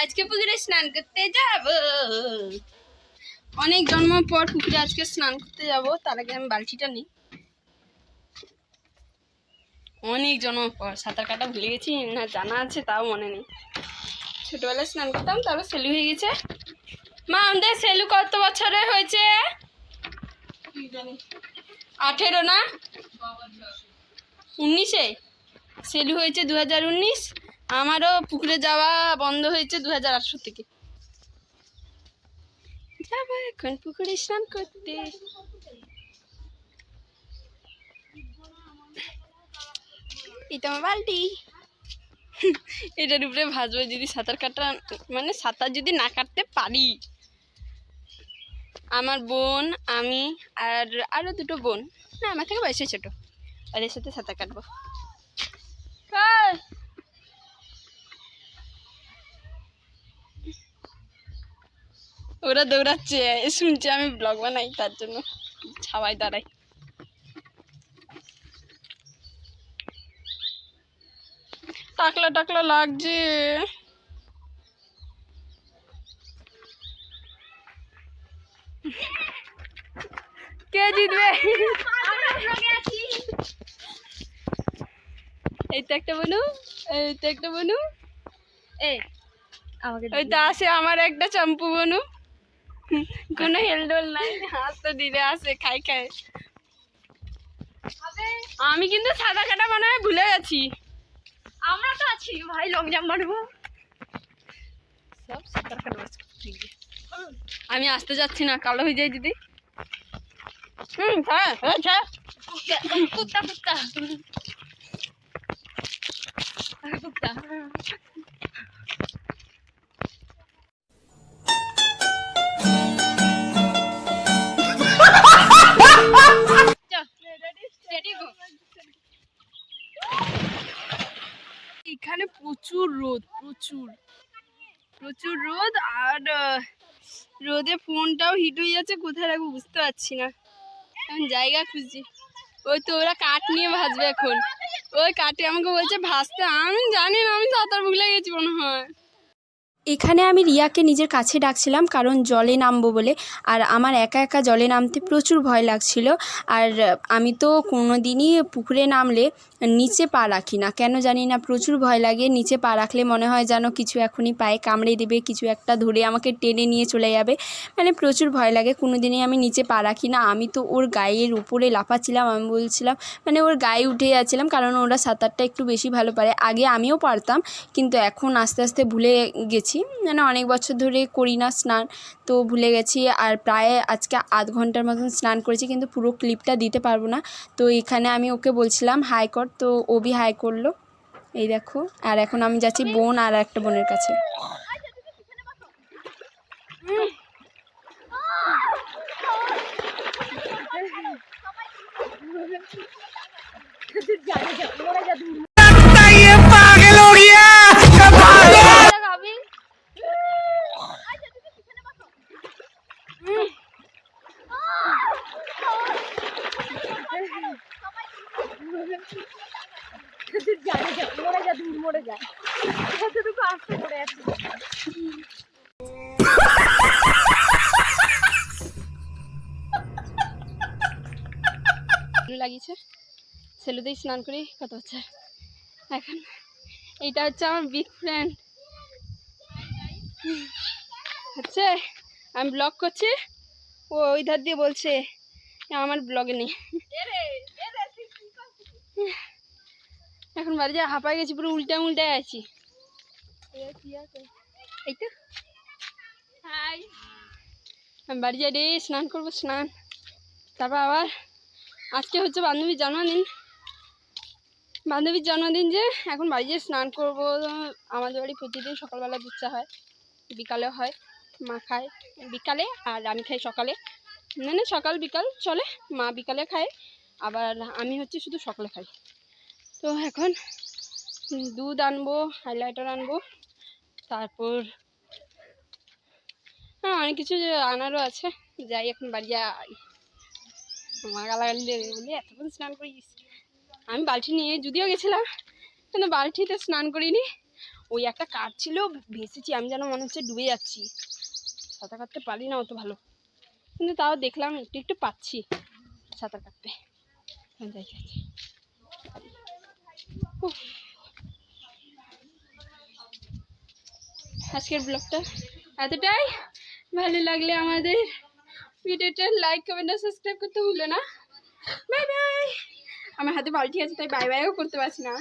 আজকে পুকুরে স্নান করতে যাব। অনেক জন্ম পর পুকুরে আজকে স্নান করতে যাব, তার আগে আমি বালতিটা নিই। অনেক জন্ম পর, সাঁতার কাটা ভুলে গেছি, না জানা আছে, তাও মনে নেই। ছোটবেলায় স্নান করতাম, তারপর সেলু হয়ে গেছে। মা, আমাদের সেলু কত বছরে হয়েছে? আঠেরো না? উনিশে? সেলু হয়েছে দু হাজার উনিশ? আমারও পুকুরে যাওয়া বন্ধ হয়েছে দু হাজার আটশো থেকে। যাব এখন পুকুরে স্নান করতে। এটা আমার বালতি। এটার উপরে ভাজবো যদি সাঁতার কাটা মানে সাঁতার যদি না কাটতে পারি। আমার বোন, আমি আর আরও দুটো বোন। না, আমার থেকে বয়সে ছোটো। ওদের সাথে সাঁতার কাটবো। ওরা দৌড়াচ্ছে শুনছে আমি ব্লগ বানাই তার জন্য ছাওয়াই দাঁড়াই। টাকলা টাকলা লাগছে। কে জিতবে? এই তো একটা বনু এই তো একটা বনু। এই আমাকে ওই তো আসে আমার একটা চাম্পু বনু। কোনো হেলডোল নাই, হাত তো দিলে আসে খাই খাই। আমি কিন্তু সাদা কাটা মনে হয় ভুলে গেছি। আমরা তো আছি, ভাই লং জাম্প মারবো। সব সাঁতার কাটা। আমি আসতে যাচ্ছি না, কালো হয়ে যায় দিদি। হুম হ্যাঁ হ্যাঁ কুত্তা। কুত্তা কুত্তা। রোদ, প্রচুর। প্রচুর রোদ আর রোদে ফোনটাও হিট হয়ে যাচ্ছে, কোথায় রাখব বুঝতে পারছি না। এখন জায়গা খুঁজছি। ওই তো ওরা কাঠ নিয়ে ভাজবে এখন। ওই কাঠে আমাকে বলছে, ভাজতে, আমি জানি না, আমি সাঁতার ভুলে গেছি মনে হয়। এখানে আমি রিয়াকে নিজের কাছে ডাকছিলাম কারণ জলে নামবো বলে। আর আমার একা একা জলে নামতে প্রচুর ভয় লাগছিল। আর আমি তো কোনো দিনই পুকুরে নামলে নিচে পা রাখি না। কেন জানি না, প্রচুর ভয় লাগে। নিচে পা রাখলে মনে হয় যেন কিছু এখনই পায়ে কামড়ে দেবে, কিছু একটা ধরে আমাকে টেনে নিয়ে চলে যাবে। মানে প্রচুর ভয় লাগে। কোনো দিনই আমি নিচে পা রাখি না। আমি তো ওর গায়ের উপরে লাফাচ্ছিলাম। আমি বলছিলাম মানে ওর গায়ে উঠে যাচ্ছিলাম কারণ ওরা সাঁতারটা একটু বেশি ভালো পারে। আগে আমিও পারতাম, কিন্তু এখন আস্তে আস্তে ভুলে গেছি। মানে অনেক বছর ধরে করি না স্নান, তো ভুলে গেছি। আর প্রায় আজকে আধ ঘণ্টার মতন স্নান করেছি, কিন্তু পুরো ক্লিপটা দিতে পারব না। তো এখানে আমি ওকে বলছিলাম, হাই কর। তো ও বি হাই করল। এই দেখো, আর এখন আমি যাচ্ছি বোন আর একটা বোনের কাছে। ভালো লাগিয়েছে। সেলুতেই স্নান করি কত হচ্ছে? এখন এইটা হচ্ছে আমার বিগ ফ্রেন্ড হচ্ছে আমি ব্লগ করছি ও ওই ধার দিয়ে বলছে আমার ব্লগে নেই। এখন বাড়ি যা হাঁপাই গেছি পুরো উল্টা উল্টায় আছি। এই তো। হাই। আমি বাড়ি যাই রে স্নান করব স্নান। তারপর আবার আজকে হচ্ছে বান্ধবীর জন্মদিন। বান্ধবীর জন্মদিন যে এখন বাড়ি যেয়ে স্নান করব। আমাদের বাড়ি প্রতিদিন সকালবেলা দুধ চা হয় বিকালে হয় মা খায় বিকালে আর আমি খাই সকালে। মানে সকাল বিকাল চলে মা বিকালে খায় আবার আমি হচ্ছে শুধু সকালে খাই। তো এখন দুধ আনব হাইলাইটার আনব তারপর হ্যাঁ অনেক কিছু আনারও আছে। যাই এখন বাড়ি যাই। মা গালাগালি বলে এতক্ষণ স্নান করিস আমি বালতি নিয়ে যদিও গেছিলাম কিন্তু বালতিতে স্নান করিনি। ওই একটা কাঠ ছিল ভেসেছি আমি যেন মনে হচ্ছে ডুবে যাচ্ছি। সাঁতার কাটতে পারি না অত ভালো। কিন্তু তাও দেখলাম একটু একটু পাচ্ছি সাঁতার কাটতে। যাই, যাই। উফ। আজকের ব্লগটা এতটাই। ভালো লাগলে আমাদের ভিডিওটা লাইক কমেন্ট আর সাবস্ক্রাইব করতে ভুলো না। বাই বাই আমার হাতে বালতি আছে, তাই বাই বাইও করতে পারছি না।